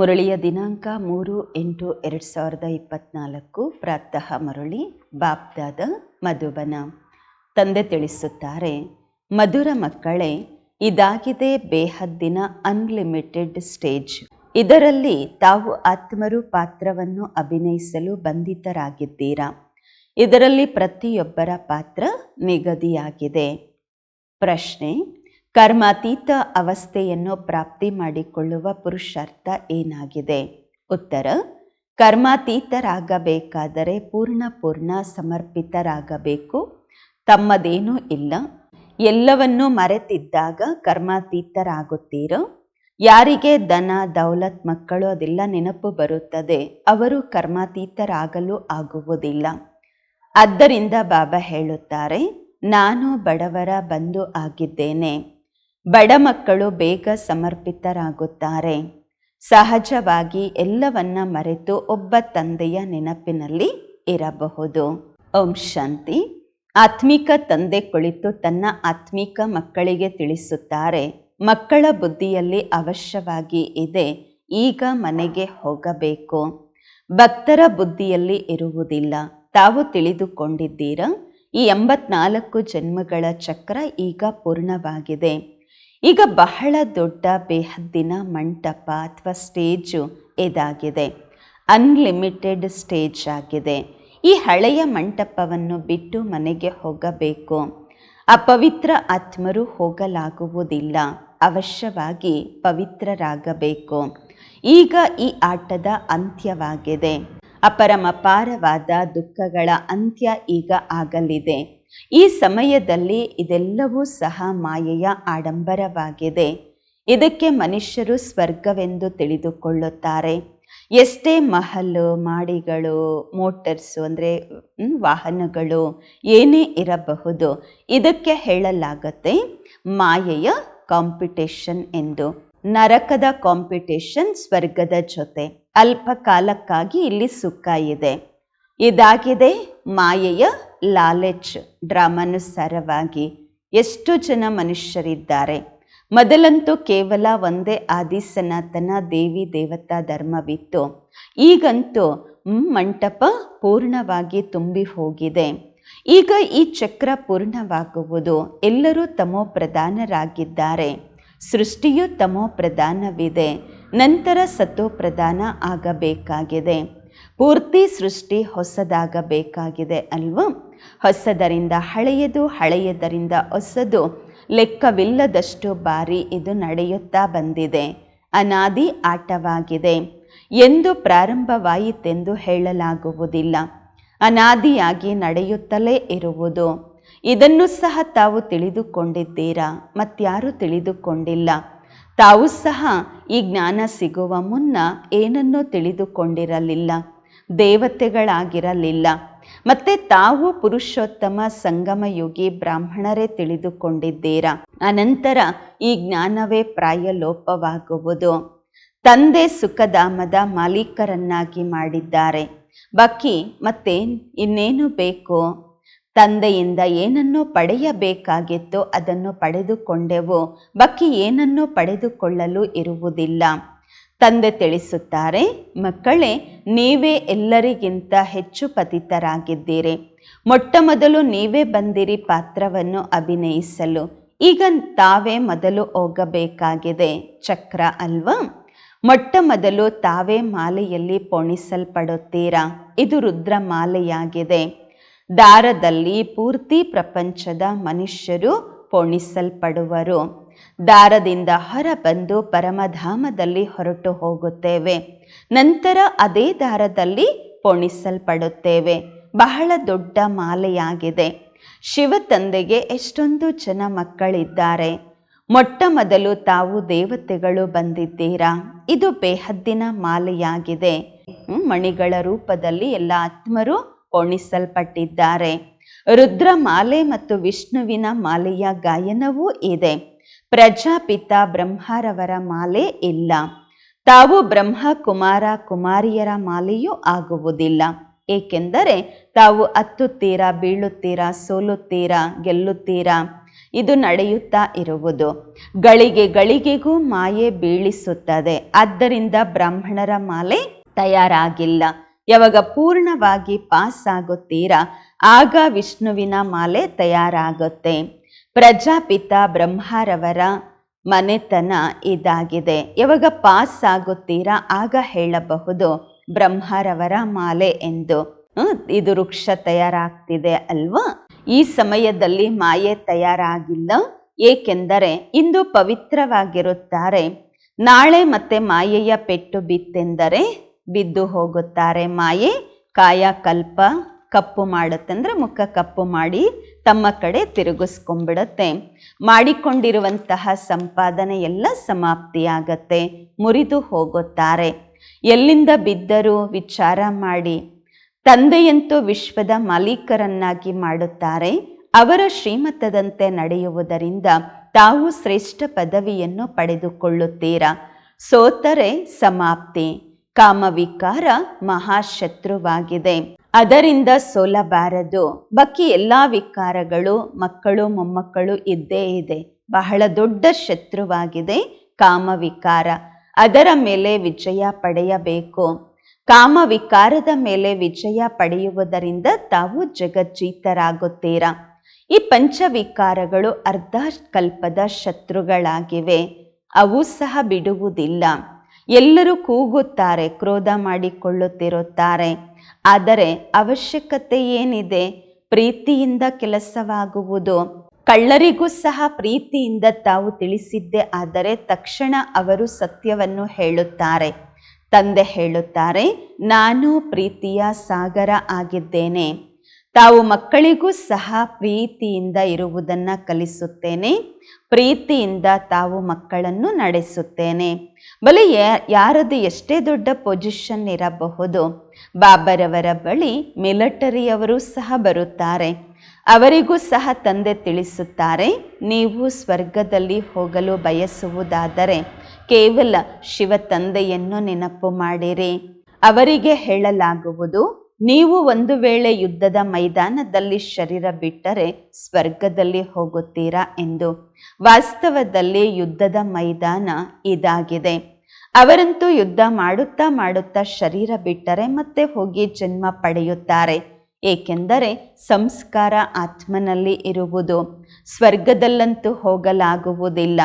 ಮುರಳಿಯ ದಿನಾಂಕ ಮೂರು ಎಂಟು ಎರಡು ಸಾವಿರದ ಇಪ್ಪತ್ನಾಲ್ಕು. ಪ್ರಾತಃ ಮುರಳಿ ಬಾಪ್ದಾದ ಮಧುಬನ. ತಂದೆ ತಿಳಿಸುತ್ತಾರೆ, ಮಧುರ ಮಕ್ಕಳೇ, ಇದಾಗಿದೆ ಬೇಹದ್ದಿನ ಅನ್ಲಿಮಿಟೆಡ್ ಸ್ಟೇಜ್. ಇದರಲ್ಲಿ ತಾವು ಆತ್ಮರು ಪಾತ್ರವನ್ನು ಅಭಿನಯಿಸಲು ಬಂಧಿತರಾಗಿದ್ದೀರಾ? ಇದರಲ್ಲಿ ಪ್ರತಿಯೊಬ್ಬರ ಪಾತ್ರ ನಿಗದಿಯಾಗಿದೆ. ಪ್ರಶ್ನೆ ಕರ್ಮಾತೀತ ಅವಸ್ಥೆಯನ್ನು ಪ್ರಾಪ್ತಿ ಮಾಡಿಕೊಳ್ಳುವ ಪುರುಷಾರ್ಥ ಏನಾಗಿದೆ? ಉತ್ತರ, ಕರ್ಮಾತೀತರಾಗಬೇಕಾದರೆ ಪೂರ್ಣ ಪೂರ್ಣ ಸಮರ್ಪಿತರಾಗಬೇಕು. ತಮ್ಮದೇನೂ ಇಲ್ಲ. ಎಲ್ಲವನ್ನೂ ಮರೆತಿದ್ದಾಗ ಕರ್ಮಾತೀತರಾಗುತ್ತೀರ? ಯಾರಿಗೆ ದನ ದೌಲತ್, ಮಕ್ಕಳು ಅದೆಲ್ಲ ನೆನಪು ಬರುತ್ತದೆ. ಅವರು ಕರ್ಮಾತೀತರಾಗಲು ಆಗುವುದಿಲ್ಲ. ಆದ್ದರಿಂದ ಬಾಬಾ ಹೇಳುತ್ತಾರೆ, ನಾನು ಬಡವರ ಬಂಧು ಆಗಿದ್ದೇನೆ. ಬಡ ಮಕ್ಕಳು ಬೇಗ ಸಮರ್ಪಿತರಾಗುತ್ತಾರೆ. ಸಹಜವಾಗಿ ಎಲ್ಲವನ್ನ ಮರೆತು ಒಬ್ಬ ತಂದೆಯ ನೆನಪಿನಲ್ಲಿ ಇರಬಹುದು. ಓಂ ಶಾಂತಿ. ಆತ್ಮಿಕ ತಂದೆ ಕುಳಿತು ತನ್ನ ಆತ್ಮಿಕ ಮಕ್ಕಳಿಗೆ ತಿಳಿಸುತ್ತಾರೆ. ಮಕ್ಕಳ ಬುದ್ಧಿಯಲ್ಲಿ ಅವಶ್ಯವಾಗಿ ಇದೆ, ಈಗ ಮನೆಗೆ ಹೋಗಬೇಕು. ಭಕ್ತರ ಬುದ್ಧಿಯಲ್ಲಿ ಇರುವುದಿಲ್ಲ. ತಾವು ತಿಳಿದುಕೊಂಡಿದ್ದೀರಾ? ಈ ಎಂಬತ್ನಾಲ್ಕು ಜನ್ಮಗಳ ಚಕ್ರ ಈಗ ಪೂರ್ಣವಾಗಿದೆ. ಈಗ ಬಹಳ ದೊಡ್ಡ ಬೇಹದ್ದಿನ ಮಂಟಪ ಅಥವಾ ಸ್ಟೇಜು ಇದಾಗಿದೆ. ಅನ್ಲಿಮಿಟೆಡ್ ಸ್ಟೇಜ್ ಆಗಿದೆ. ಈ ಹಳೆಯ ಮಂಟಪವನ್ನು ಬಿಟ್ಟು ಮನೆಗೆ ಹೋಗಬೇಕು. ಅಪವಿತ್ರ ಆತ್ಮರು ಹೋಗಲಾಗುವುದಿಲ್ಲ. ಅವಶ್ಯವಾಗಿ ಪವಿತ್ರರಾಗಬೇಕು. ಈಗ ಈ ಆಟದ ಅಂತ್ಯವಾಗಿದೆ. ಅಪರಮಪಾರವಾದ ದುಃಖಗಳ ಅಂತ್ಯ ಈಗ ಆಗಲಿದೆ. ಈ ಸಮಯದಲ್ಲಿ ಇದೆಲ್ಲವೂ ಸಹ ಮಾಯೆಯ ಆಡಂಬರವಾಗಿದೆ. ಇದಕ್ಕೆ ಮನುಷ್ಯರು ಸ್ವರ್ಗವೆಂದು ತಿಳಿದುಕೊಳ್ಳುತ್ತಾರೆ. ಎಷ್ಟೇ ಮಹಲು, ಮಾಡಿಗಳು, ಮೋಟರ್ಸು ಅಂದರೆ ವಾಹನಗಳು ಏನೇ ಇರಬಹುದು, ಇದಕ್ಕೆ ಹೇಳಲಾಗತ್ತೆ ಮಾಯೆಯ ಕಾಂಪಿಟೇಷನ್ ಎಂದು. ನರಕದ ಕಾಂಪಿಟೇಷನ್ ಸ್ವರ್ಗದ ಜೊತೆ. ಅಲ್ಪ ಕಾಲಕ್ಕಾಗಿ ಇಲ್ಲಿ ಸುಖ ಇದೆ. ಇದಾಗಿದೆ ಮಾಯೆಯ ಲಾಲೆಚ್ ಡ್ರಾಮಾನುಸಾರವಾಗಿ ಎಷ್ಟು ಜನ ಮನುಷ್ಯರಿದ್ದಾರೆ? ಮೊದಲಂತೂ ಕೇವಲ ಒಂದೇ ಆದಿ ಸನಾತನ ದೇವಿ ದೇವತಾ ಧರ್ಮವಿತ್ತು. ಈಗಂತೂ ಮಂಟಪ ಪೂರ್ಣವಾಗಿ ತುಂಬಿ ಹೋಗಿದೆ. ಈಗ ಈ ಚಕ್ರ ಪೂರ್ಣವಾಗುವುದು ಎಲ್ಲರೂ ತಮೋ ಪ್ರಧಾನರಾಗಿದ್ದಾರೆ. ಸೃಷ್ಟಿಯು ತಮೋ ಪ್ರಧಾನವಿದೆ. ನಂತರ ಸತೋ ಪ್ರಧಾನ ಆಗಬೇಕಾಗಿದೆ. ಪೂರ್ತಿ ಸೃಷ್ಟಿ ಹೊಸದಾಗಬೇಕಾಗಿದೆ ಅಲ್ವಾ? ಹೊಸದರಿಂದ ಹಳೆಯದು, ಹಳೆಯದರಿಂದ ಹೊಸದು. ಲೆಕ್ಕವಿಲ್ಲದಷ್ಟು ಬಾರಿ ಇದು ನಡೆಯುತ್ತಾ ಬಂದಿದೆ. ಅನಾದಿ ಆಟವಾಗಿದೆ. ಎಂದು ಪ್ರಾರಂಭವಾಯಿತೆಂದು ಹೇಳಲಾಗುವುದಿಲ್ಲ. ಅನಾದಿಯಾಗಿ ನಡೆಯುತ್ತಲೇ ಇರುವುದು. ಇದನ್ನು ಸಹ ತಾವು ತಿಳಿದುಕೊಂಡಿದ್ದೀರಾ? ಮತ್ತಾರು ತಿಳಿದುಕೊಂಡಿಲ್ಲ. ತಾವು ಸಹ ಈ ಜ್ಞಾನ ಸಿಗುವ ಮುನ್ನ ಏನನ್ನೂ ತಿಳಿದುಕೊಂಡಿರಲಿಲ್ಲ. ದೇವತೆಗಳಾಗಿರಲಿಲ್ಲ. ಮತ್ತೆ ತಾವು ಪುರುಷೋತ್ತಮ ಸಂಗಮಯೋಗಿ ಬ್ರಾಹ್ಮಣರೇ ತಿಳಿದುಕೊಂಡಿದ್ದೀರಾ? ಅನಂತರ ಈ ಜ್ಞಾನವೇ ಪ್ರಾಯ ಲೋಪವಾಗುವುದು ತಂದೆ ಸುಖಧಾಮದ ಮಾಲೀಕರನ್ನಾಗಿ ಮಾಡಿದ್ದಾರೆ. ಬಾಕಿ, ಮತ್ತೆ ಇನ್ನೇನು ಬೇಕು? ತಂದೆಯಿಂದ ಏನನ್ನು ಪಡೆಯಬೇಕಾಗಿತ್ತು ಅದನ್ನು ಪಡೆದುಕೊಂಡೆವು. ಬಕ್ಕಿ ಏನನ್ನು ಪಡೆದುಕೊಳ್ಳಲು ಇರುವುದಿಲ್ಲ. ತಂದೆ ತಿಳಿಸುತ್ತಾರೆ, ಮಕ್ಕಳೇ, ನೀವೇ ಎಲ್ಲರಿಗಿಂತ ಹೆಚ್ಚು ಪತಿತರಾಗಿದ್ದೀರಿ. ಮೊಟ್ಟ ಮೊದಲು ನೀವೇ ಬಂದಿರಿ ಪಾತ್ರವನ್ನು ಅಭಿನಯಿಸಲು. ಈಗ ತಾವೇ ಮೊದಲು ಹೋಗಬೇಕಾಗಿದೆ. ಚಕ್ರ ಅಲ್ವಾ? ಮೊಟ್ಟ ಮೊದಲು ತಾವೇ ಮಾಲೆಯಲ್ಲಿ ಪೋಣಿಸಲ್ಪಡುತ್ತೀರಾ? ಇದು ರುದ್ರ ಮಾಲೆಯಾಗಿದೆ. ದಾರದಲ್ಲಿ ಪೂರ್ತಿ ಪ್ರಪಂಚದ ಮನುಷ್ಯರು ಪೋಣಿಸಲ್ಪಡುವರು. ದಾರದಿಂದ ಹೊರಬಂದು ಪರಮಧಾಮದಲ್ಲಿ ಹೊರಟು ಹೋಗುತ್ತೇವೆ. ನಂತರ ಅದೇ ದಾರದಲ್ಲಿ ಪೋಣಿಸಲ್ಪಡುತ್ತೇವೆ. ಬಹಳ ದೊಡ್ಡ ಮಾಲೆಯಾಗಿದೆ. ಶಿವ ತಂದೆಗೆ ಎಷ್ಟೊಂದು ಜನ ಮಕ್ಕಳಿದ್ದಾರೆ. ಮೊಟ್ಟ ಮೊದಲು ತಾವು ದೇವತೆಗಳು ಬಂದಿದ್ದೀರಾ? ಇದು ಬೇಹದ್ದಿನ ಮಾಲೆಯಾಗಿದೆ. ಮಣಿಗಳ ರೂಪದಲ್ಲಿ ಎಲ್ಲ ಆತ್ಮರು ಪೋಣಿಸಲ್ಪಟ್ಟಿದ್ದಾರೆ. ರುದ್ರ ಮಾಲೆ ಮತ್ತು ವಿಷ್ಣುವಿನ ಮಾಲೆಯ ಗಾಯನವೂ ಇದೆ. ಪ್ರಜಾಪಿತ ಬ್ರಹ್ಮರವರ ಮಾಲೆ ಇಲ್ಲ. ತಾವು ಬ್ರಹ್ಮ ಕುಮಾರ ಕುಮಾರಿಯರ ಮಾಲೆಯೂ ಆಗುವುದಿಲ್ಲ. ಏಕೆಂದರೆ ತಾವು ಹತ್ತುತ್ತೀರಾ, ಬೀಳುತ್ತೀರಾ, ಸೋಲುತ್ತೀರಾ, ಗೆಲ್ಲುತ್ತೀರಾ, ಇದು ನಡೆಯುತ್ತಾ ಇರುವುದು. ಗಳಿಗೆ ಗಳಿಗೆಗೂ ಮಾಯೆ ಬೀಳಿಸುತ್ತದೆ. ಆದ್ದರಿಂದ ಬ್ರಾಹ್ಮಣರ ಮಾಲೆ ತಯಾರಾಗಿಲ್ಲ. ಯಾವಾಗ ಪೂರ್ಣವಾಗಿ ಪಾಸ್ ಆಗುತ್ತೀರಾ ಆಗ ವಿಷ್ಣುವಿನ ಮಾಲೆ ತಯಾರಾಗುತ್ತೆ. ಪ್ರಜಾಪಿತ ಬ್ರಹ್ಮರವರ ಮನೆತನ ಇದಾಗಿದೆ. ಯಾವಾಗ ಪಾಸ್ ಆಗುತ್ತೀರಾ? ಆಗ ಹೇಳಬಹುದು ಬ್ರಹ್ಮರವರ ಮಾಲೆ ಎಂದು. ಇದು ವೃಕ್ಷ ತಯಾರಾಗ್ತಿದೆ ಅಲ್ವಾ? ಈ ಸಮಯದಲ್ಲಿ ಮಾಯೆ ತಯಾರಾಗಿಲ್ಲ. ಏಕೆಂದರೆ ಇಂದು ಪವಿತ್ರವಾಗಿರುತ್ತಾರೆ. ನಾಳೆ ಮತ್ತೆ ಮಾಯೆಯ ಪೆಟ್ಟು ಬಿತ್ತೆಂದರೆ ಬಿದ್ದು ಹೋಗುತ್ತಾರೆ. ಮಾಯೆ ಕಾಯಕಲ್ಪ ಕಪ್ಪು ಮಾಡುತ್ತೆ. ಅಂದ್ರೆ ಮುಖ ಕಪ್ಪು ಮಾಡಿ ತಮ್ಮ ಕಡೆ ತಿರುಗಿಸ್ಕೊಂಡ್ಬಿಡತ್ತೆ. ಮಾಡಿಕೊಂಡಿರುವಂತಹ ಸಂಪಾದನೆ ಎಲ್ಲ ಸಮಾಪ್ತಿಯಾಗತ್ತೆ. ಮುರಿದು ಹೋಗುತ್ತಾರೆ. ಎಲ್ಲಿಂದ ಬಿದ್ದರೂ ವಿಚಾರ ಮಾಡಿ. ತಂದೆಯಂತೂ ವಿಶ್ವದ ಮಾಲೀಕರನ್ನಾಗಿ ಮಾಡುತ್ತಾರೆ. ಅವರ ಶ್ರೀಮತದಂತೆ ನಡೆಯುವುದರಿಂದ ತಾವು ಶ್ರೇಷ್ಠ ಪದವಿಯನ್ನು ಪಡೆದುಕೊಳ್ಳುತ್ತೀರಾ? ಸೋತರೆ ಸಮಾಪ್ತಿ. ಕಾಮವಿಕಾರ ಮಹಾಶತ್ರುವಾಗಿದೆ. ಅದರಿಂದ ಸೋಲಬಾರದು. ಬಾಕಿ ಎಲ್ಲ ವಿಕಾರಗಳು ಮಕ್ಕಳು ಮೊಮ್ಮಕ್ಕಳು ಇದ್ದೇ ಇದೆ. ಬಹಳ ದೊಡ್ಡ ಶತ್ರುವಾಗಿದೆ ಕಾಮವಿಕಾರ ಅದರ ಮೇಲೆ ವಿಜಯ ಪಡೆಯಬೇಕು. ಕಾಮ ವಿಕಾರದ ಮೇಲೆ ವಿಜಯ ಪಡೆಯುವುದರಿಂದ ತಾವು ಜಗಜ್ಜೀತರಾಗುತ್ತೀರಾ? ಈ ಪಂಚವಿಕಾರಗಳು ಅರ್ಧ ಕಲ್ಪದ ಶತ್ರುಗಳಾಗಿವೆ. ಅವು ಸಹ ಬಿಡುವುದಿಲ್ಲ. ಎಲ್ಲರೂ ಕೂಗುತ್ತಾರೆ, ಕ್ರೋಧ ಮಾಡಿಕೊಳ್ಳುತ್ತಿರುತ್ತಾರೆ. ಆದರೆ ಅವಶ್ಯಕತೆ ಏನಿದೆ ಪ್ರೀತಿಯಿಂದ ಕೆಲಸವಾಗುವುದು. ಕಳ್ಳರಿಗೂ ಸಹ ಪ್ರೀತಿಯಿಂದ ತಾವು ತಿಳಿಸಿದ್ದೆ, ಆದರೆ ತಕ್ಷಣ ಅವರು ಸತ್ಯವನ್ನು ಹೇಳುತ್ತಾರೆ. ತಂದೆ ಹೇಳುತ್ತಾರೆ, ನಾನು ಪ್ರೀತಿಯ ಸಾಗರ ಆಗಿದ್ದೇನೆ. ತಾವು ಮಕ್ಕಳಿಗೂ ಸಹ ಪ್ರೀತಿಯಿಂದ ಇರುವುದನ್ನು ಕಲಿಸುತ್ತೇನೆ. ಪ್ರೀತಿಯಿಂದ ತಾವು ಮಕ್ಕಳನ್ನು ನಡೆಸುತ್ತೇನೆ. ಬಲಿ ಯಾರದು ಎಷ್ಟೇ ದೊಡ್ಡ ಪೊಸಿಷನ್ ಇರಬಹುದು. ಬಾಬರವರ ಬಳಿ ಮಿಲಿಟರಿಯವರು ಸಹ ಬರುತ್ತಾರೆ. ಅವರಿಗೂ ಸಹ ತಂದೆ ತಿಳಿಸುತ್ತಾರೆ, ನೀವು ಸ್ವರ್ಗದಲ್ಲಿ ಹೋಗಲು ಬಯಸುವುದಾದರೆ ಕೇವಲ ಶಿವ ತಂದೆಯನ್ನು ನೆನಪು ಮಾಡಿರಿ. ಅವರಿಗೆ ಹೇಳಲಾಗುವುದು, ನೀವು ಒಂದು ವೇಳೆ ಯುದ್ಧದ ಮೈದಾನದಲ್ಲಿ ಶರೀರ ಬಿಟ್ಟರೆ ಸ್ವರ್ಗದಲ್ಲಿ ಹೋಗುತ್ತೀರಾ? ಎಂದು. ವಾಸ್ತವದಲ್ಲಿ ಯುದ್ಧದ ಮೈದಾನ ಇದಾಗಿದೆ. ಅವರಂತೂ ಯುದ್ಧ ಮಾಡುತ್ತಾ ಮಾಡುತ್ತಾ ಶರೀರ ಬಿಟ್ಟರೆ ಮತ್ತೆ ಹೋಗಿ ಜನ್ಮ ಪಡೆಯುತ್ತಾರೆ. ಏಕೆಂದರೆ ಸಂಸ್ಕಾರ ಆತ್ಮನಲ್ಲಿ ಇರುವುದು, ಸ್ವರ್ಗದಲ್ಲಂತೂ ಹೋಗಲಾಗುವುದಿಲ್ಲ.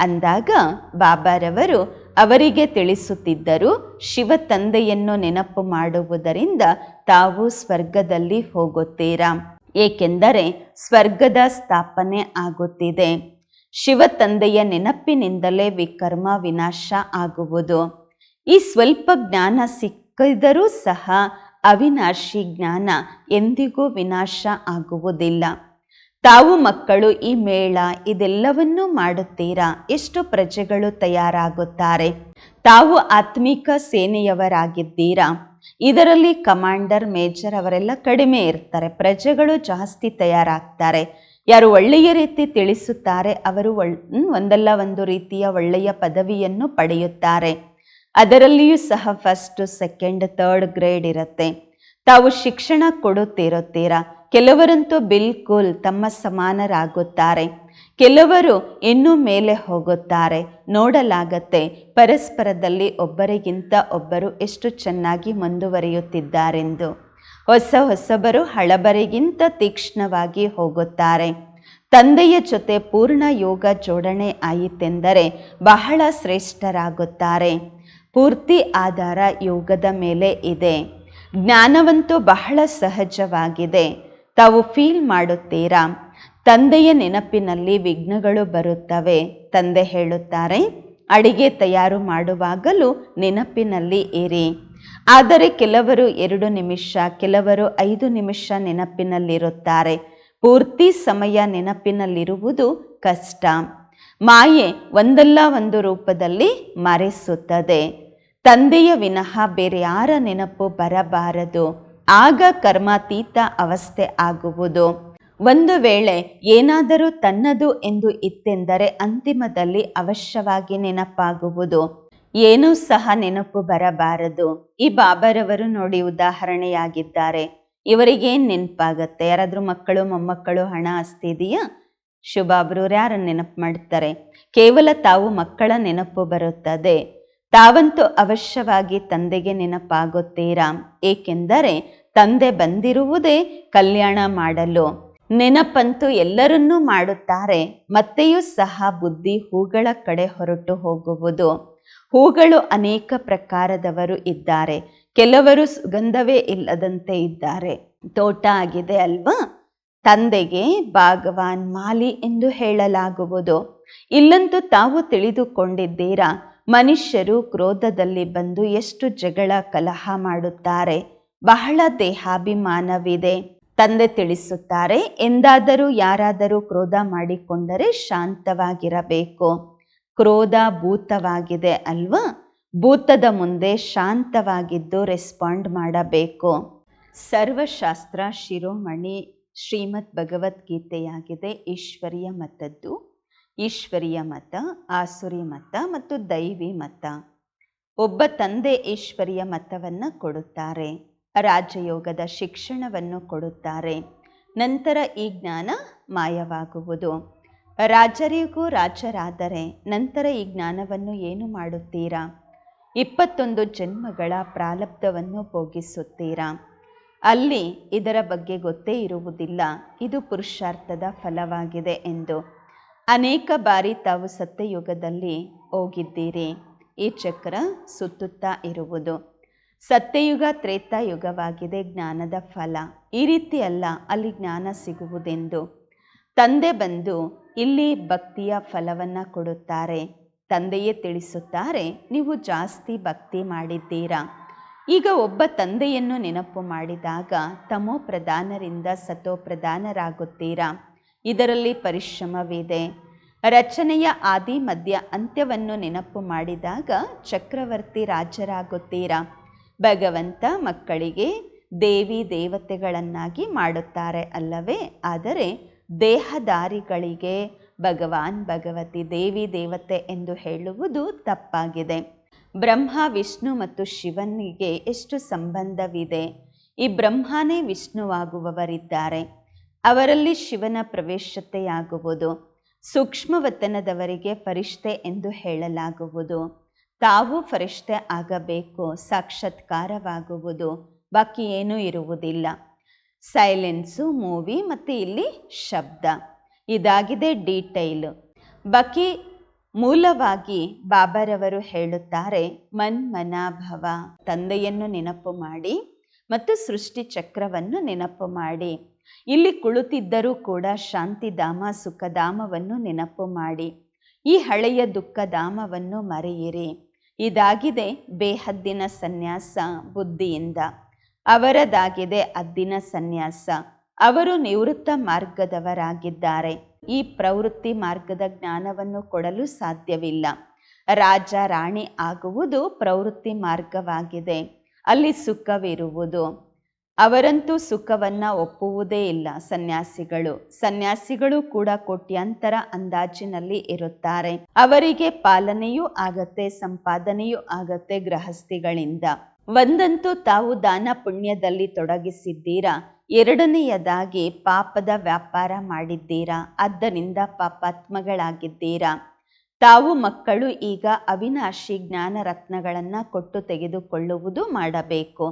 ಅಂದಾಗ ಬಾಬಾರವರು ಅವರಿಗೆ ತಿಳಿಸುತ್ತಿದ್ದರು, ಶಿವ ತಂದೆಯನ್ನು ನೆನಪು ಮಾಡುವುದರಿಂದ ತಾವು ಸ್ವರ್ಗದಲ್ಲಿ ಹೋಗುತ್ತೀರಾ? ಏಕೆಂದರೆ ಸ್ವರ್ಗದ ಸ್ಥಾಪನೆ ಆಗುತ್ತಿದೆ. ಶಿವ ತಂದೆಯ ನೆನಪಿನಿಂದಲೇ ವಿಕರ್ಮ ವಿನಾಶ ಆಗುವುದು. ಈ ಸ್ವಲ್ಪ ಜ್ಞಾನ ಸಿಕ್ಕಿದರೂ ಸಹ ಅವಿನಾಶಿ ಜ್ಞಾನ ಎಂದಿಗೂ ವಿನಾಶ ಆಗುವುದಿಲ್ಲ. ತಾವು ಮಕ್ಕಳು, ಈ ಮೇಳ, ಇದೆಲ್ಲವನ್ನೂ ಮಾಡುತ್ತೀರಾ? ಎಷ್ಟು ಪ್ರಜೆಗಳು ತಯಾರಾಗುತ್ತಾರೆ? ತಾವು ಆತ್ಮಿಕ ಸೇನೆಯವರಾಗಿದ್ದೀರಾ? ಇದರಲ್ಲಿ ಕಮಾಂಡರ್, ಮೇಜರ್ ಅವರೆಲ್ಲ ಕಡಿಮೆ ಇರ್ತಾರೆ. ಪ್ರಜೆಗಳು ಜಾಸ್ತಿ ತಯಾರಾಗ್ತಾರೆ. ಯಾರು ಒಳ್ಳೆಯ ರೀತಿ ತಿಳಿಸುತ್ತಾರೆ, ಅವರು ಒಳ್ ಒಂದಲ್ಲ ಒಂದು ರೀತಿಯ ಒಳ್ಳೆಯ ಪದವಿಯನ್ನು ಪಡೆಯುತ್ತಾರೆ. ಅದರಲ್ಲಿಯೂ ಸಹ ಫಸ್ಟ್ ಸೆಕೆಂಡ್ ಥರ್ಡ್ ಗ್ರೇಡ್ ಇರುತ್ತೆ. ತಾವು ಶಿಕ್ಷಣ ಕೊಡುತ್ತಿರುತ್ತೀರಾ? ಕೆಲವರಂತೂ ಬಿಲ್ಕುಲ್ ತಮ್ಮ ಸಮಾನರಾಗುತ್ತಾರೆ. ಕೆಲವರು ಇನ್ನೂ ಮೇಲೆ ಹೋಗುತ್ತಾರೆ. ನೋಡಲಾಗತ್ತೆ, ಪರಸ್ಪರದಲ್ಲಿ ಒಬ್ಬರಿಗಿಂತ ಒಬ್ಬರು ಎಷ್ಟು ಚೆನ್ನಾಗಿ ಮುಂದುವರಿಯುತ್ತಿದ್ದಾರೆಂದು. ಹೊಸ ಹೊಸಬರು ಹಳಬರಿಗಿಂತ ತೀಕ್ಷ್ಣವಾಗಿ ಹೋಗುತ್ತಾರೆ. ತಂದೆಯ ಜೊತೆ ಪೂರ್ಣ ಯೋಗ ಜೋಡಣೆ ಆಯಿತೆಂದರೆ ಬಹಳ ಶ್ರೇಷ್ಠರಾಗುತ್ತಾರೆ. ಪೂರ್ತಿ ಆಧಾರ ಯೋಗದ ಮೇಲೆ ಇದೆ. ಜ್ಞಾನವಂತೂ ಬಹಳ ಸಹಜವಾಗಿದೆ. ತಾವು ಫೀಲ್ ಮಾಡುತ್ತೀರಾ? ತಂದೆಯ ನೆನಪಿನಲ್ಲಿ ವಿಘ್ನಗಳು ಬರುತ್ತವೆ, ತಂದೆ ಹೇಳುತ್ತಾರೆ. ಅಡಿಗೆ ತಯಾರು ಮಾಡುವಾಗಲೂ ನೆನಪಿನಲ್ಲಿ ಇರಿ. ಆದರೆ ಕೆಲವರು ಎರಡು ನಿಮಿಷ, ಕೆಲವರು ಐದು ನಿಮಿಷ ನೆನಪಿನಲ್ಲಿರುತ್ತಾರೆ. ಪೂರ್ತಿ ಸಮಯ ನೆನಪಿನಲ್ಲಿರುವುದು ಕಷ್ಟ. ಮಾಯೆ ಒಂದಲ್ಲ ಒಂದು ರೂಪದಲ್ಲಿ ಮರೆಸುತ್ತದೆ. ತಂದೆಯ ವಿನಃ ಬೇರೆ ಯಾರ ನೆನಪು ಬರಬಾರದು. ಆಗ ಕರ್ಮಾತೀತ ಅವಸ್ಥೆ ಆಗುವುದು. ಒಂದು ವೇಳೆ ಏನಾದರೂ ತನ್ನದು ಎಂದು ಇತ್ತೆಂದರೆ ಅಂತಿಮದಲ್ಲಿ ಅವಶ್ಯವಾಗಿ ನೆನಪಾಗುವುದು. ಏನೂ ಸಹ ನೆನಪು ಬರಬಾರದು. ಈ ಬಾಬರವರು ನೋಡಿ ಉದಾಹರಣೆಯಾಗಿದ್ದಾರೆ. ಇವರಿಗೇನು ನೆನಪಾಗತ್ತೆ? ಯಾರಾದರೂ ಮಕ್ಕಳು, ಮೊಮ್ಮಕ್ಕಳು, ಹಣ ಆಸ್ತಿ ಇದೆಯಾ? ಶುಭಾಬ್ರು ಯಾರ ನೆನಪು ಮಾಡ್ತಾರೆ? ಕೇವಲ ತಾವು ಮಕ್ಕಳ ನೆನಪು ಬರುತ್ತದೆ. ತಾವಂತೂ ಅವಶ್ಯವಾಗಿ ತಂದೆಗೆ ನೆನಪಾಗುತ್ತೀರಾ? ಏಕೆಂದರೆ ತಂದೆ ಬಂದಿರುವುದೇ ಕಲ್ಯಾಣ ಮಾಡಲು. ನೆನಪಂತೂ ಎಲ್ಲರನ್ನೂ ಮಾಡುತ್ತಾರೆ. ಮತ್ತೆಯೂ ಸಹ ಬುದ್ಧಿ ಹೂಗಳ ಕಡೆ ಹೊರಟು ಹೋಗುವುದು. ಹೂಗಳು ಅನೇಕ ಪ್ರಕಾರದವರು ಇದ್ದಾರೆ. ಕೆಲವರು ಸುಗಂಧವೇ ಇಲ್ಲದಂತೆ ಇದ್ದಾರೆ. ತೋಟ ಆಗಿದೆ ಅಲ್ವಾ? ತಂದೆಗೆ ಭಾಗವಾನ್ ಮಾಲಿ ಎಂದು ಹೇಳಲಾಗುವುದು. ಇಲ್ಲಂತೂ ತಾವು ತಿಳಿದುಕೊಂಡಿದ್ದೀರಾ? ಮನುಷ್ಯರು ಕ್ರೋಧದಲ್ಲಿ ಬಂದು ಎಷ್ಟು ಜಗಳ ಕಲಹ ಮಾಡುತ್ತಾರೆ? ಬಹಳ ದೇಹಾಭಿಮಾನವಿದೆ. ತಂದೆ ತಿಳಿಸುತ್ತಾರೆ, ಎಂದಾದರೂ ಯಾರಾದರೂ ಕ್ರೋಧ ಮಾಡಿಕೊಂಡರೆ ಶಾಂತವಾಗಿರಬೇಕು. ಕ್ರೋಧ ಭೂತವಾಗಿದೆ ಅಲ್ವಾ? ಭೂತದ ಮುಂದೆ ಶಾಂತವಾಗಿದ್ದು ರೆಸ್ಪಾಂಡ್ ಮಾಡಬೇಕು. ಸರ್ವಶಾಸ್ತ್ರ ಶಿರೋಮಣಿ ಶ್ರೀಮದ್ ಭಗವದ್ಗೀತೆಯಾಗಿದೆ. ಈಶ್ವರಿಯ ಮತದ್ದು. ಈಶ್ವರಿಯ ಮತ, ಆಸುರಿ ಮತ ಮತ್ತು ದೈವಿ ಮತ. ಒಬ್ಬ ತಂದೆ ಈಶ್ವರಿಯ ಮತವನ್ನು ಕೊಡುತ್ತಾರೆ. ರಾಜಯೋಗದ ಶಿಕ್ಷಣವನ್ನು ಕೊಡುತ್ತಾರೆ. ನಂತರ ಈ ಜ್ಞಾನ ಮಾಯವಾಗುವುದು. ರಾಜರಿಗೂ ರಾಜರಾದರೆ ನಂತರ ಈ ಜ್ಞಾನವನ್ನು ಏನು ಮಾಡುತ್ತೀರಾ? ಇಪ್ಪತ್ತೊಂದು ಜನ್ಮಗಳ ಪ್ರಾರಬ್ಧವನ್ನು ಭೋಗಿಸುತ್ತೀರಾ? ಅಲ್ಲಿ ಇದರ ಬಗ್ಗೆ ಗೊತ್ತೇ ಇರುವುದಿಲ್ಲ. ಇದು ಪುರುಷಾರ್ಥದ ಫಲವಾಗಿದೆ ಎಂದು. ಅನೇಕ ಬಾರಿ ತಾವು ಸತ್ಯಯುಗದಲ್ಲಿ ಹೋಗಿದ್ದೀರಿ. ಈ ಚಕ್ರ ಸುತ್ತುತ್ತಾ ಇರುವುದು. ಸತ್ಯಯುಗ ತ್ರೇತಾಯುಗವಾಗಿದೆ ಜ್ಞಾನದ ಫಲ. ಈ ರೀತಿ ಅಲ್ಲ. ಅಲ್ಲಿ ಜ್ಞಾನ ಸಿಗುವುದೆಂದು. ತಂದೆ ಬಂದು ಇಲ್ಲಿ ಭಕ್ತಿಯ ಫಲವನ್ನು ಕೊಡುತ್ತಾರೆ. ತಂದೆಯೇ ತಿಳಿಸುತ್ತಾರೆ, ನೀವು ಜಾಸ್ತಿ ಭಕ್ತಿ ಮಾಡಿದ್ದೀರಾ? ಈಗ ಒಬ್ಬ ತಂದೆಯನ್ನು ನೆನಪು ಮಾಡಿದಾಗ ತಮೋ ಪ್ರಧಾನರಿಂದ ಸತೋ ಪ್ರಧಾನರಾಗುತ್ತೀರಾ? ಇದರಲ್ಲಿ ಪರಿಶ್ರಮವಿದೆ. ರಚನೆಯ ಆದಿ ಮಧ್ಯ ಅಂತ್ಯವನ್ನು ನೆನಪು ಮಾಡಿದಾಗ ಚಕ್ರವರ್ತಿ ರಾಜರಾಗುತ್ತೀರಾ? ಭಗವಂತ ಮಕ್ಕಳಿಗೆ ದೇವಿ ದೇವತೆಗಳನ್ನಾಗಿ ಮಾಡುತ್ತಾರೆ ಅಲ್ಲವೇ? ಆದರೆ ದೇಹದಾರಿಗಳಿಗೆ ಭಗವಾನ್ ಭಗವತಿ ದೇವಿ ದೇವತೆ ಎಂದು ಹೇಳುವುದು ತಪ್ಪಾಗಿದೆ. ಬ್ರಹ್ಮ, ವಿಷ್ಣು ಮತ್ತು ಶಿವನಿಗೆ ಎಷ್ಟು ಸಂಬಂಧವಿದೆ? ಈ ಬ್ರಹ್ಮನೇ ವಿಷ್ಣುವಾಗುವವರಿದ್ದಾರೆ. ಅವರಲ್ಲಿ ಶಿವನ ಪ್ರವೇಶತೆಯಾಗುವುದು, ಸೂಕ್ಷ್ಮವತನದವರಿಗೆ ಫರಿಷ್ಠೆ ಎಂದು ಹೇಳಲಾಗುವುದು, ತಾವು ಫರಿಷ್ಠೆ ಆಗಬೇಕು, ಸಾಕ್ಷಾತ್ಕಾರವಾಗುವುದು, ಬಾಕಿ ಏನೂ ಇರುವುದಿಲ್ಲ. ಸೈಲೆನ್ಸು, ಮೂವಿ ಮತ್ತು ಇಲ್ಲಿ ಶಬ್ದ. ಇದಾಗಿದೆ ಡೀಟೈಲು. ಬಾಕಿ ಮೂಲವಾಗಿ ಬಾಬರವರು ಹೇಳುತ್ತಾರೆ ಮನ್ ಮನಾಭವ ತಂದೆಯನ್ನು ನೆನಪು ಮಾಡಿ ಮತ್ತು ಸೃಷ್ಟಿ ಚಕ್ರವನ್ನು ನೆನಪು ಮಾಡಿ. ಇಲ್ಲಿ ಕುಳಿತಿದ್ದರೂ ಕೂಡ ಶಾಂತಿಧಾಮ ಸುಖಧಾಮವನ್ನು ನೆನಪು ಮಾಡಿ. ಈ ಹಳೆಯ ದುಃಖಧಾಮವನ್ನು ಮರೆಯಿರಿ. ಇದಾಗಿದೆ ಬೇಹದ್ದಿನ ಸನ್ಯಾಸ ಬುದ್ಧಿಯಿಂದ. ಅವರದಾಗಿದೆ ಅದ್ದಿನ ಸನ್ಯಾಸ. ಅವರು ನಿವೃತ್ತ ಮಾರ್ಗದವರಾಗಿದ್ದಾರೆ. ಈ ಪ್ರವೃತ್ತಿ ಮಾರ್ಗದ ಜ್ಞಾನವನ್ನು ಕೊಡಲು ಸಾಧ್ಯವಿಲ್ಲ. ರಾಜ ರಾಣಿ ಆಗುವುದು ಪ್ರವೃತ್ತಿ ಮಾರ್ಗವಾಗಿದೆ. ಅಲ್ಲಿ ಸುಖವಿರುವುದು. ಅವರಂತೂ ಸುಖವನ್ನು ಒಪ್ಪುವುದೇ ಇಲ್ಲ ಸನ್ಯಾಸಿಗಳು. ಸನ್ಯಾಸಿಗಳು ಕೂಡ ಕೋಟ್ಯಂತರ ಅಂದಾಜಿನಲ್ಲಿ ಇರುತ್ತಾರೆ. ಅವರಿಗೆ ಪಾಲನೆಯೂ ಆಗತ್ತೆ, ಸಂಪಾದನೆಯೂ ಆಗತ್ತೆ ಗೃಹಸ್ಥಿಗಳಿಂದ. ಒಂದಂತೂ ತಾವು ದಾನ ಪುಣ್ಯದಲ್ಲಿ ತೊಡಗಿಸಿದ್ದೀರಾ? ಎರಡನೆಯದಾಗಿ ಪಾಪದ ವ್ಯಾಪಾರ ಮಾಡಿದ್ದೀರಾ? ಆದ್ದರಿಂದ ಪಾಪಾತ್ಮಗಳಾಗಿದ್ದೀರಾ? ತಾವು ಮಕ್ಕಳು ಈಗ ಅವಿನಾಶಿ ಜ್ಞಾನ ರತ್ನಗಳನ್ನು ಕೊಟ್ಟು ತೆಗೆದುಕೊಳ್ಳುವುದು ಮಾಡಬೇಕು.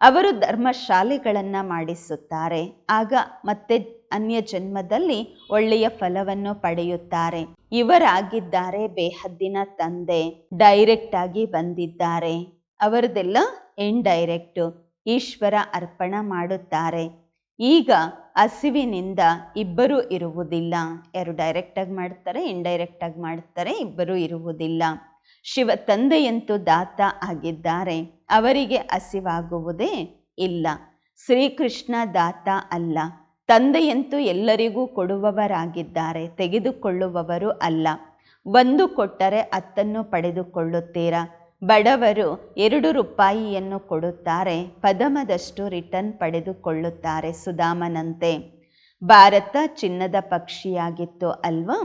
ಅವರು ಧರ್ಮಶಾಲೆಗಳನ್ನು ಮಾಡಿಸುತ್ತಾರೆ. ಆಗ ಮತ್ತೆ ಅನ್ಯ ಜನ್ಮದಲ್ಲಿ ಒಳ್ಳೆಯ ಫಲವನ್ನು ಪಡೆಯುತ್ತಾರೆ. ಇವರಾಗಿದ್ದಾರೆ ಬೇಹದ್ದಿನ ತಂದೆ. ಡೈರೆಕ್ಟ್ ಆಗಿ ಬಂದಿದ್ದಾರೆ. ಅವರದೆಲ್ಲ ಇಂಡೈರೆಕ್ಟು ಈಶ್ವರ ಅರ್ಪಣ ಮಾಡುತ್ತಾರೆ. ಈಗ ಹಸಿವಿನಿಂದ ಇಬ್ಬರೂ ಇರುವುದಿಲ್ಲ. ಯಾರು ಡೈರೆಕ್ಟಾಗಿ ಮಾಡ್ತಾರೆ ಇಂಡೈರೆಕ್ಟಾಗಿ ಮಾಡ್ತಾರೆ, ಇಬ್ಬರೂ ಇರುವುದಿಲ್ಲ. ಶಿವ ತಂದೆಯಂತೂ ದಾತ ಆಗಿದ್ದಾರೆ. ಅವರಿಗೆ ಹಸಿವಾಗುವುದೇ ಇಲ್ಲ. ಶ್ರೀಕೃಷ್ಣ ದಾತ ಅಲ್ಲ. ತಂದೆಯಂತೂ ಎಲ್ಲರಿಗೂ ಕೊಡುವವರಾಗಿದ್ದಾರೆ. ತೆಗೆದುಕೊಳ್ಳುವವರು ಅಲ್ಲ. ಒಂದು ಕೊಟ್ಟರೆ ಹತ್ತನ್ನು ಪಡೆದುಕೊಳ್ಳುತ್ತೀರಾ? ಬಡವರು ಎರಡು ರೂಪಾಯಿಯನ್ನು ಕೊಡುತ್ತಾರೆ, ಪದಮದಷ್ಟು ರಿಟರ್ನ್ ಪಡೆದುಕೊಳ್ಳುತ್ತಾರೆ ಸುಧಾಮನಂತೆ. ಭಾರತ ಚಿನ್ನದ ಪಕ್ಷಿಯಾಗಿತ್ತು ಅಲ್ವಾ?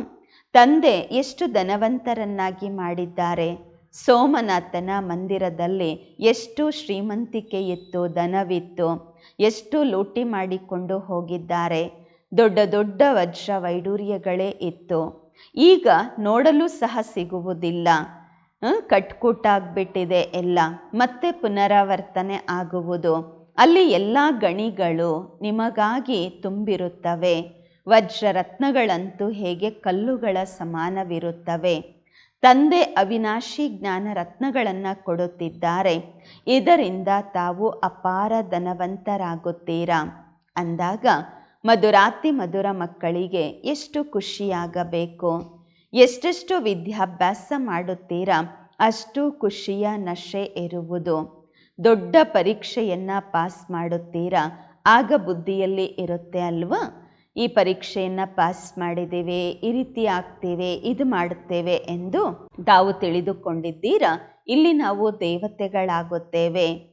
ತಂದೆ ಎಷ್ಟು ಧನವಂತರನ್ನಾಗಿ ಮಾಡಿದ್ದಾರೆ? ಸೋಮನಾಥನ ಮಂದಿರದಲ್ಲಿ ಎಷ್ಟು ಶ್ರೀಮಂತಿಕೆ ಇತ್ತು ಧನವಿತ್ತು, ಎಷ್ಟು ಲೂಟಿ ಮಾಡಿಕೊಂಡು ಹೋಗಿದ್ದಾರೆ? ದೊಡ್ಡ ದೊಡ್ಡ ವಜ್ರ ವೈಡೂರ್ಯಗಳೇ ಇತ್ತು. ಈಗ ನೋಡಲು ಸಹ ಸಿಗುವುದಿಲ್ಲ. ಆ, ಕಟ್ಕೂಟಾಗ್ಬಿಟ್ಟಿದೆ ಎಲ್ಲ. ಮತ್ತೆ ಪುನರಾವರ್ತನೆ ಆಗುವುದು. ಅಲ್ಲಿ ಎಲ್ಲ ಗಣಿಗಳು ನಿಮಗಾಗಿ ತುಂಬಿರುತ್ತವೆ. ವಜ್ರರತ್ನಗಳಂತೂ ಹೇಗೆ ಕಲ್ಲುಗಳ ಸಮಾನವಿರುತ್ತವೆ. ತಂದೆ ಅವಿನಾಶಿ ಜ್ಞಾನ ರತ್ನಗಳನ್ನು ಕೊಡುತ್ತಿದ್ದಾರೆ. ಇದರಿಂದ ತಾವು ಅಪಾರ ಧನವಂತರಾಗುತ್ತೀರಾ? ಅಂದಾಗ ಮಧುರಾತಿ ಮಧುರ ಮಕ್ಕಳಿಗೆ ಎಷ್ಟು ಖುಷಿಯಾಗಬೇಕು? ಎಷ್ಟೆಷ್ಟು ವಿದ್ಯಾಭ್ಯಾಸ ಮಾಡುತ್ತೀರಾ, ಅಷ್ಟು ಖುಷಿಯ ನಶೆ ಇರುವುದು ದೊಡ್ಡ ಪರೀಕ್ಷೆಯನ್ನು ಪಾಸ್ ಮಾಡುತ್ತೀರಾ, ಆಗ ಬುದ್ಧಿಯಲ್ಲಿ ಇರುತ್ತೆ ಅಲ್ವಾ? ಈ ಪರೀಕ್ಷೆಯನ್ನು ಪಾಸ್ ಮಾಡಿದ್ದೇವೆ ಈ ರೀತಿ ಆಗ್ತೇವೆ, ಇದು ಮಾಡುತ್ತೇವೆ ಎಂದು ತಾವು ತಿಳಿದುಕೊಂಡಿದ್ದೀರಾ? ಇಲ್ಲಿ ನಾವು ದೇವತೆಗಳಾಗುತ್ತೇವೆ.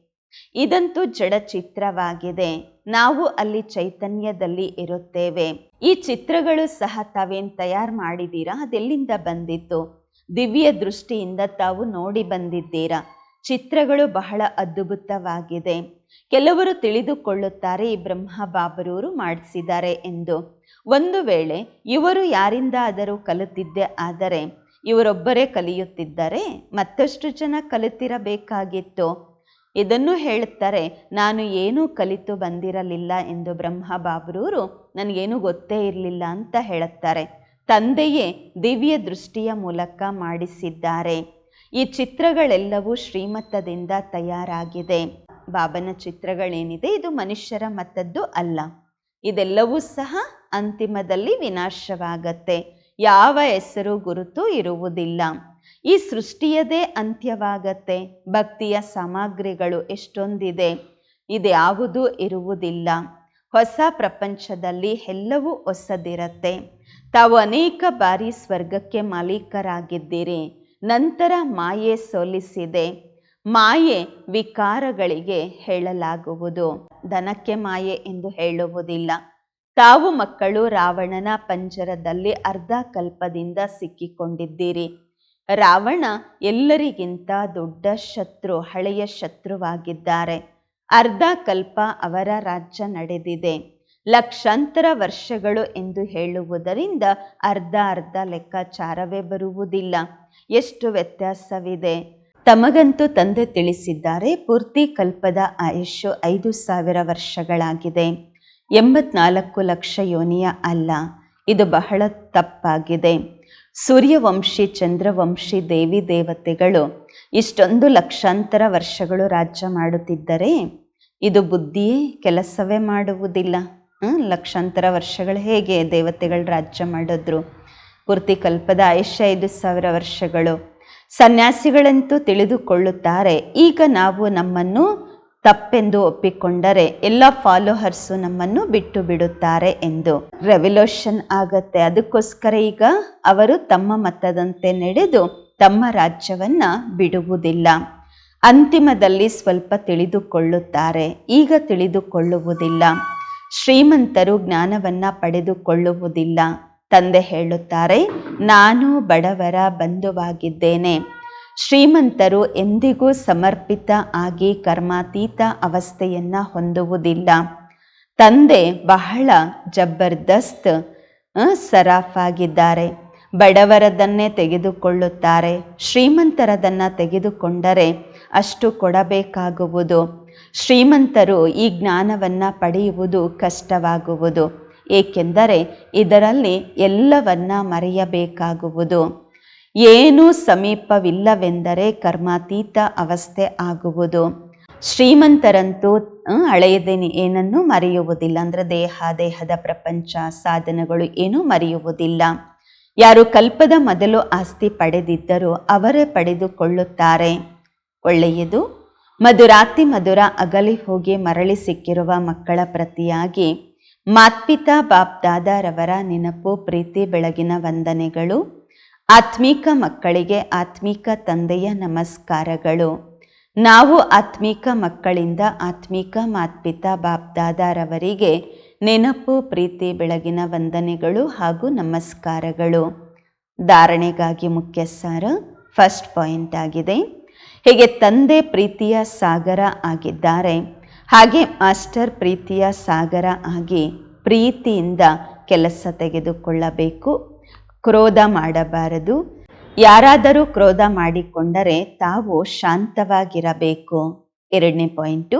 ಇದಂತೂ ಜಡ ಚಿತ್ರವಾಗಿದೆ. ನಾವು ಅಲ್ಲಿ ಚೈತನ್ಯದಲ್ಲಿ ಇರುತ್ತೇವೆ. ಈ ಚಿತ್ರಗಳು ಸಹ ತಾವೇನು ತಯಾರು ಮಾಡಿದ್ದೀರಾ? ಅದೆಲ್ಲಿಂದ ಬಂದಿತ್ತು? ದಿವ್ಯ ದೃಷ್ಟಿಯಿಂದ ತಾವು ನೋಡಿ ಬಂದಿದ್ದೀರಾ? ಚಿತ್ರಗಳು ಬಹಳ ಅದ್ಭುತವಾಗಿದೆ. ಕೆಲವರು ತಿಳಿದುಕೊಳ್ಳುತ್ತಾರೆ, ಈ ಬ್ರಹ್ಮ ಬಾಬರೂರು ಮಾಡಿಸಿದ್ದಾರೆ ಎಂದು. ಒಂದು ವೇಳೆ ಇವರು ಯಾರಿಂದ ಆದರೂ ಕಲಿತಿದ್ದೆ ಆದರೆ, ಇವರೊಬ್ಬರೇ ಕಲಿಯುತ್ತಿದ್ದರೆ. ಮತ್ತಷ್ಟು ಜನ ಕಲಿತಿರಬೇಕಾಗಿತ್ತು. ಇದನ್ನು ಹೇಳುತ್ತಾರೆ, ನಾನು ಏನೂ ಕಲಿತು ಬಂದಿರಲಿಲ್ಲ ಎಂದು ಬ್ರಹ್ಮ ಬಾಬ್ರೂರು ನನಗೇನು ಗೊತ್ತೇ ಇರಲಿಲ್ಲ ಅಂತ ಹೇಳುತ್ತಾರೆ. ತಂದೆಯೇ ದಿವ್ಯ ದೃಷ್ಟಿಯ ಮೂಲಕ ಮಾಡಿಸಿದ್ದಾರೆ. ಈ ಚಿತ್ರಗಳೆಲ್ಲವೂ ಶ್ರೀಮತ್ತದಿಂದ ತಯಾರಾಗಿದೆ. ಬಾಬನ ಚಿತ್ರಗಳೇನಿದೆ, ಇದು ಮನುಷ್ಯರ ಮತದ್ದು ಅಲ್ಲ. ಇದೆಲ್ಲವೂ ಸಹ ಅಂತಿಮದಲ್ಲಿ ವಿನಾಶವಾಗತ್ತೆ. ಯಾವ ಹೆಸರು ಗುರುತು ಇರುವುದಿಲ್ಲ. ಈ ಸೃಷ್ಟಿಯದೇ ಅಂತ್ಯವಾಗತ್ತೆ. ಭಕ್ತಿಯ ಸಾಮಗ್ರಿಗಳು ಎಷ್ಟೊಂದಿದೆ. ಇದ್ಯಾವುದೂ ಇರುವುದಿಲ್ಲ. ಹೊಸ ಪ್ರಪಂಚದಲ್ಲಿ ಎಲ್ಲವೂ ಹೊಸದಿರತ್ತೆ. ತಾವು ಅನೇಕ ಬಾರಿ ಸ್ವರ್ಗಕ್ಕೆ ಮಾಲೀಕರಾಗಿದ್ದೀರಿ. ನಂತರ ಮಾಯೆ ಸೋಲಿಸಿದೆ. ಮಾಯೆ ವಿಕಾರಗಳಿಗೆ ಹೇಳಲಾಗುವುದು. ದನಕ್ಕೆ ಮಾಯೆ ಎಂದು ಹೇಳುವುದಿಲ್ಲ. ತಾವು ಮಕ್ಕಳು ರಾವಣನ ಪಂಜರದಲ್ಲಿ ಅರ್ಧ ಕಲ್ಪದಿಂದ ಸಿಕ್ಕಿಕೊಂಡಿದ್ದೀರಿ. ರಾವಣ ಎಲ್ಲರಿಗಿಂತ ದೊಡ್ಡ ಶತ್ರು, ಹಳೆಯ ಶತ್ರುವಾಗಿದ್ದಾರೆ. ಅರ್ಧ ಕಲ್ಪ ಅವರ ರಾಜ್ಯ ನಡೆದಿದೆ. ಲಕ್ಷಾಂತರ ವರ್ಷಗಳು ಎಂದು ಹೇಳುವುದರಿಂದ ಅರ್ಧ ಅರ್ಧ ಲೆಕ್ಕಾಚಾರವೇ ಬರುವುದಿಲ್ಲ. ಎಷ್ಟು ವ್ಯತ್ಯಾಸವಿದೆ? ತಮಗಂತೂ ತಂದೆ ತಿಳಿಸಿದ್ದಾರೆ, ಪೂರ್ತಿ ಕಲ್ಪದ ಆಯುಷ್ಯು ಐದು ಸಾವಿರ ವರ್ಷಗಳಾಗಿದೆ. ಎಂಬತ್ನಾಲ್ಕು ಲಕ್ಷ ಯೋನಿಯ ಅಲ್ಲ. ಇದು ಬಹಳ ತಪ್ಪಾಗಿದೆ. ಸೂರ್ಯವಂಶಿ, ಚಂದ್ರವಂಶಿ, ದೇವಿ ದೇವತೆಗಳು ಇಷ್ಟೊಂದು ಲಕ್ಷಾಂತರ ವರ್ಷಗಳು ರಾಜ್ಯ ಮಾಡುತ್ತಿದ್ದರೆ ಇದು ಬುದ್ಧಿಯೇ ಕೆಲಸವೇ ಮಾಡುವುದಿಲ್ಲ. ಲಕ್ಷಾಂತರ ವರ್ಷಗಳು ಹೇಗೆ ದೇವತೆಗಳು ರಾಜ್ಯ ಮಾಡಿದ್ರು? ಪೂರ್ತಿ ಕಲ್ಪದ ಆಯುಷ್ಯ ಐದು ಸಾವಿರ ವರ್ಷಗಳು. ಸನ್ಯಾಸಿಗಳಂತೂ ತಿಳಿದುಕೊಳ್ಳುತ್ತಾರೆ. ಈಗ ನಾವು ನಮ್ಮನ್ನು ತಪ್ಪೆಂದು ಒಪ್ಪಿಕೊಂಡರೆ ಎಲ್ಲ ಫಾಲೋಹರ್ಸು ನಮ್ಮನ್ನು ಬಿಟ್ಟು ಬಿಡುತ್ತಾರೆ ಎಂದು ರೆವಲ್ಯೂಷನ್ ಆಗತ್ತೆ. ಅದಕ್ಕೋಸ್ಕರ ಈಗ ಅವರು ತಮ್ಮ ಮತದಂತೆ ನಡೆದು ತಮ್ಮ ರಾಜ್ಯವನ್ನ ಬಿಡುವುದಿಲ್ಲ. ಅಂತಿಮದಲ್ಲಿ ಸ್ವಲ್ಪ ತಿಳಿದುಕೊಳ್ಳುತ್ತಾರೆ. ಈಗ ತಿಳಿದುಕೊಳ್ಳುವುದಿಲ್ಲ. ಶ್ರೀಮಂತರು ಜ್ಞಾನವನ್ನು ಪಡೆದುಕೊಳ್ಳುವುದಿಲ್ಲ. ತಂದೆ ಹೇಳುತ್ತಾರೆ, ನಾನು ಬಡವರ ಬಂಧುವಾಗಿದ್ದೇನೆ. ಶ್ರೀಮಂತರು ಎಂದಿಗೂ ಸಮರ್ಪಿತ ಆಗಿ ಕರ್ಮಾತೀತ ಅವಸ್ಥೆಯನ್ನು ಹೊಂದುವುದಿಲ್ಲ. ತಂದೆ ಬಹಳ ಜಬರ್ದಸ್ತ್ ಸರಾಫ್ ಸರಾಫಾಗಿದ್ದಾರೆ. ಬಡವರದನ್ನೇ ತೆಗೆದುಕೊಳ್ಳುತ್ತಾರೆ. ಶ್ರೀಮಂತರದನ್ನು ತೆಗೆದುಕೊಂಡರೆ ಅಷ್ಟು ಕೊಡಬೇಕಾಗುವುದು. ಶ್ರೀಮಂತರು ಈ ಜ್ಞಾನವನ್ನು ಪಡೆಯುವುದು ಕಷ್ಟವಾಗುವುದು. ಏಕೆಂದರೆ ಇದರಲ್ಲಿ ಎಲ್ಲವನ್ನ ಮರೆಯಬೇಕಾಗುವುದು. ಏನೂ ಸಮೀಪವಿಲ್ಲವೆಂದರೆ ಕರ್ಮಾತೀತ ಅವಸ್ಥೆ ಆಗುವುದು. ಶ್ರೀಮಂತರಂತೂ ಅಳೆಯದೇನಿ, ಏನನ್ನೂ ಮರೆಯುವುದಿಲ್ಲ. ಅಂದರೆ ದೇಹ ದೇಹದ ಪ್ರಪಂಚ, ಸಾಧನಗಳು ಏನೂ ಮರೆಯುವುದಿಲ್ಲ. ಯಾರು ಕಲ್ಪದ ಮೊದಲು ಆಸ್ತಿ ಪಡೆದಿದ್ದರೂ ಅವರೇ ಪಡೆದುಕೊಳ್ಳುತ್ತಾರೆ. ಒಳ್ಳೆಯದು, ಮಧುರಾತಿ ಮಧುರ ಅಗಲಿ ಹೋಗಿ ಮರಳಿ ಸಿಕ್ಕಿರುವ ಮಕ್ಕಳ ಪ್ರತಿಯಾಗಿ ಮಾತ್ಪಿತಾ ಬಾಪ್ ದಾದಾರವರ ನೆನಪು, ಪ್ರೀತಿ, ಬೆಳಗಿನ ವಂದನೆಗಳು ಆತ್ಮೀಕ ಮಕ್ಕಳಿಗೆ ಆತ್ಮೀಕ ತಂದೆಯ ನಮಸ್ಕಾರಗಳು. ನಾವು ಆತ್ಮೀಕ ಮಕ್ಕಳಿಂದ ಆತ್ಮೀಕ ಮಾತ್ಪಿತಾ ಬಾಪ್ದಾದಾರವರಿಗೆ ನೆನಪು, ಪ್ರೀತಿ, ಬೆಳಗಿನ ವಂದನೆಗಳು ಹಾಗೂ ನಮಸ್ಕಾರಗಳು. ಧಾರಣೆಗಾಗಿ ಮುಖ್ಯ ಸಾರ ಫಸ್ಟ್ ಪಾಯಿಂಟ್ ಆಗಿದೆ. ಹೀಗೆ ತಂದೆ ಪ್ರೀತಿಯ ಸಾಗರ ಆಗಿದ್ದಾರೆ. ಹಾಗೆ ಮಾಸ್ಟರ್ ಪ್ರೀತಿಯ ಸಾಗರ ಆಗಿ ಪ್ರೀತಿಯಿಂದ ಕೆಲಸ ತೆಗೆದುಕೊಳ್ಳಬೇಕು. ಕ್ರೋಧ ಮಾಡಬಾರದು. ಯಾರಾದರೂ ಕ್ರೋಧ ಮಾಡಿಕೊಂಡರೆ ತಾವು ಶಾಂತವಾಗಿರಬೇಕು. ಎರಡನೇ ಪಾಯಿಂಟು,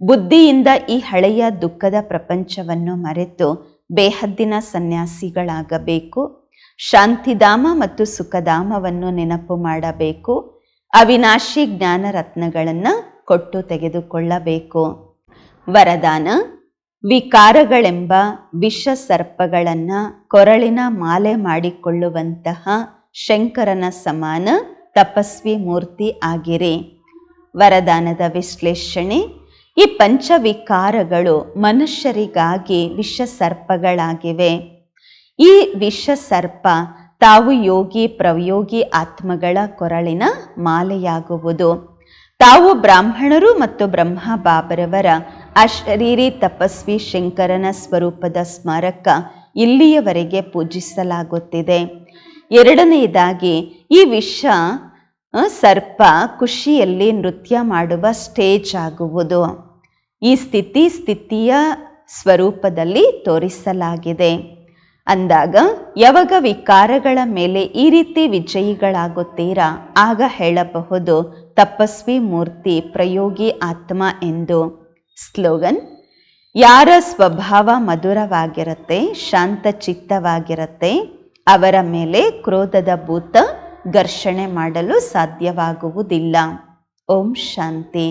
ಬುದ್ಧಿಯಿಂದ ಈ ಹಳೆಯ ದುಃಖದ ಪ್ರಪಂಚವನ್ನು ಮರೆತು ಬೇಹದ್ದಿನ ಸನ್ಯಾಸಿಗಳಾಗಬೇಕು. ಶಾಂತಿಧಾಮ ಮತ್ತು ಸುಖಧಾಮವನ್ನು ನೆನಪು ಮಾಡಬೇಕು. ಅವಿನಾಶಿ ಜ್ಞಾನ ರತ್ನಗಳನ್ನು ಕೊಟ್ಟು ತೆಗೆದುಕೊಳ್ಳಬೇಕು. ವರದಾನ ವಿಕಾರಗಳೆಂಬ ವಿಷ ಸರ್ಪಗಳನ್ನು ಕೊರಳಿನ ಮಾಲೆ ಮಾಡಿಕೊಳ್ಳುವಂತಹ ಶಂಕರನ ಸಮಾನ ತಪಸ್ವಿ ಮೂರ್ತಿ ಆಗಿರಿ. ವರದಾನದ ವಿಶ್ಲೇಷಣೆ, ಈ ಪಂಚವಿಕಾರಗಳು ಮನುಷ್ಯರಿಗಾಗಿ ವಿಷ ಸರ್ಪಗಳಾಗಿವೆ ಈ ವಿಷ ಸರ್ಪ ತಾವು ಯೋಗಿ ಪ್ರವಯೋಗಿ ಆತ್ಮಗಳ ಕೊರಳಿನ ಮಾಲೆಯಾಗುವುದು. ತಾವು ಬ್ರಾಹ್ಮಣರು ಮತ್ತು ಬ್ರಹ್ಮ ಬಾಬರವರ ಅಶರೀರಿ ತಪಸ್ವಿ ಶಂಕರನ ಸ್ವರೂಪದ ಸ್ಮಾರಕ ಇಲ್ಲಿಯವರೆಗೆ ಪೂಜಿಸಲಾಗುತ್ತಿದೆ. ಎರಡನೆಯದಾಗಿ, ಈ ವಿಷ ಸರ್ಪ ಖುಷಿಯಲ್ಲಿ ನೃತ್ಯ ಮಾಡುವ ಸ್ಟೇಜ್ ಆಗುವುದು. ಈ ಸ್ಥಿತಿ ಸ್ಥಿತಿಯ ಸ್ವರೂಪದಲ್ಲಿ ತೋರಿಸಲಾಗಿದೆ. ಅಂದಾಗ, ಯಾವಾಗ ವಿಕಾರಗಳ ಮೇಲೆ ಈ ರೀತಿ ವಿಜಯಿಗಳಾಗುತ್ತೀರಾ? ಆಗ ಹೇಳಬಹುದು, ತಪಸ್ವಿ ಮೂರ್ತಿ ಪ್ರಯೋಗಿ ಆತ್ಮ ಎಂದು. ಸ್ಲೋಗನ್, ಯಾರ ಸ್ವಭಾವ ಮಧುರವಾಗಿರುತ್ತೆ, ಶಾಂತ ಚಿತ್ತವಾಗಿರುತ್ತೆ, ಅವರ ಮೇಲೆ ಕ್ರೋಧದ ಭೂತ ಘರ್ಷಣೆ ಮಾಡಲು ಸಾಧ್ಯವಾಗುವುದಿಲ್ಲ. ಓಂ ಶಾಂತಿ.